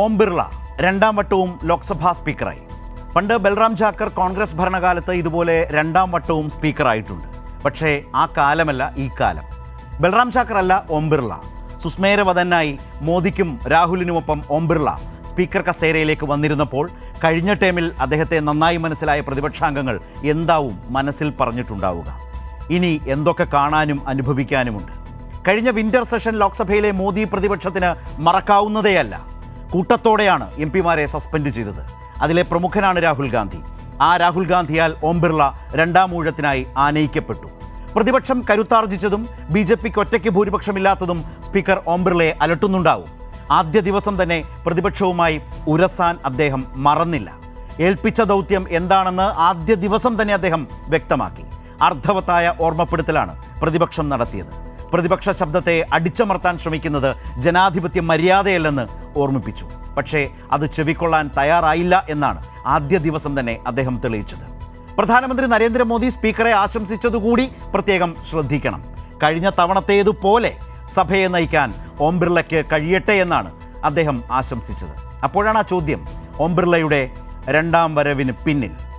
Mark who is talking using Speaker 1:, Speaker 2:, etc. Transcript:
Speaker 1: ഓം ബിർള രണ്ടാം വട്ടവും ലോക്സഭാ സ്പീക്കറായി. പണ്ട് ബൽറാം ജാക്കർ കോൺഗ്രസ് ഭരണകാലത്ത് ഇതുപോലെ രണ്ടാം വട്ടവും സ്പീക്കറായിട്ടുണ്ട്. പക്ഷേ ആ കാലമല്ല ഈ കാലം. ബൽറാം ജാക്കർ അല്ല ഓം ബിർള. സുസ്മേരവതനായി മോദിക്കും രാഹുലിനുമൊപ്പം ഓം ബിർള സ്പീക്കർ കസേരയിലേക്ക് വന്നിരുന്നപ്പോൾ കഴിഞ്ഞ ടേമിൽ അദ്ദേഹത്തെ നന്നായി മനസ്സിലായ പ്രതിപക്ഷാംഗങ്ങൾ എന്താവും മനസ്സിൽ പറഞ്ഞിട്ടുണ്ടാവുക. ഇനി എന്തൊക്കെ കാണാനും അനുഭവിക്കാനുമുണ്ട്. കഴിഞ്ഞ വിന്റർ സെഷൻ ലോക്സഭയിലെ മോദി പ്രതിപക്ഷത്തിന് മറക്കാവുന്നതേയല്ല. കൂട്ടത്തോടെയാണ് എം പിമാരെ സസ്പെൻഡ് ചെയ്തത്. അതിലെ പ്രമുഖനാണ് രാഹുൽ ഗാന്ധി. ആ രാഹുൽ ഗാന്ധിയാൽ ഓം ബിർള രണ്ടാം ഊഴത്തിനായി ആനയിക്കപ്പെട്ടു. പ്രതിപക്ഷം കരുത്താർജിച്ചതും ബി ജെ പിക്ക് ഒറ്റയ്ക്ക് ഭൂരിപക്ഷമില്ലാത്തതും സ്പീക്കർ ഓം ബിർളയെ അലട്ടുന്നുണ്ടാവും. ആദ്യ ദിവസം തന്നെ പ്രതിപക്ഷവുമായി ഉരസാൻ അദ്ദേഹം മറന്നില്ല. ഏൽപ്പിച്ച ദൗത്യം എന്താണെന്ന് ആദ്യ ദിവസം തന്നെ അദ്ദേഹം വ്യക്തമാക്കി. അർത്ഥവത്തായ ഓർമ്മപ്പെടുത്തലാണ് പ്രതിപക്ഷം നടത്തിയത്. പ്രതിപക്ഷ ശബ്ദത്തെ അടിച്ചമർത്താൻ ശ്രമിക്കുന്നത് ജനാധിപത്യ മര്യാദയല്ലെന്ന് ഓർമ്മിപ്പിച്ചു. പക്ഷേ അത് ചെവിക്കൊള്ളാൻ തയ്യാറായില്ല എന്നാണ് ആദ്യ ദിവസം തന്നെ അദ്ദേഹം തെളിയിച്ചത്. പ്രധാനമന്ത്രി നരേന്ദ്രമോദി സ്പീക്കറെ ആശംസിച്ചതുകൂടി പ്രത്യേകം ശ്രദ്ധിക്കണം. കഴിഞ്ഞ തവണത്തേതുപോലെ സഭയെ നയിക്കാൻ ഓം ബിർളയ്ക്ക് കഴിയട്ടെ എന്നാണ് അദ്ദേഹം ആശംസിച്ചത്. അപ്പോഴാണ് ആ ചോദ്യം ഓം ബിർളയുടെ രണ്ടാം വരവിന് പിന്നിൽ.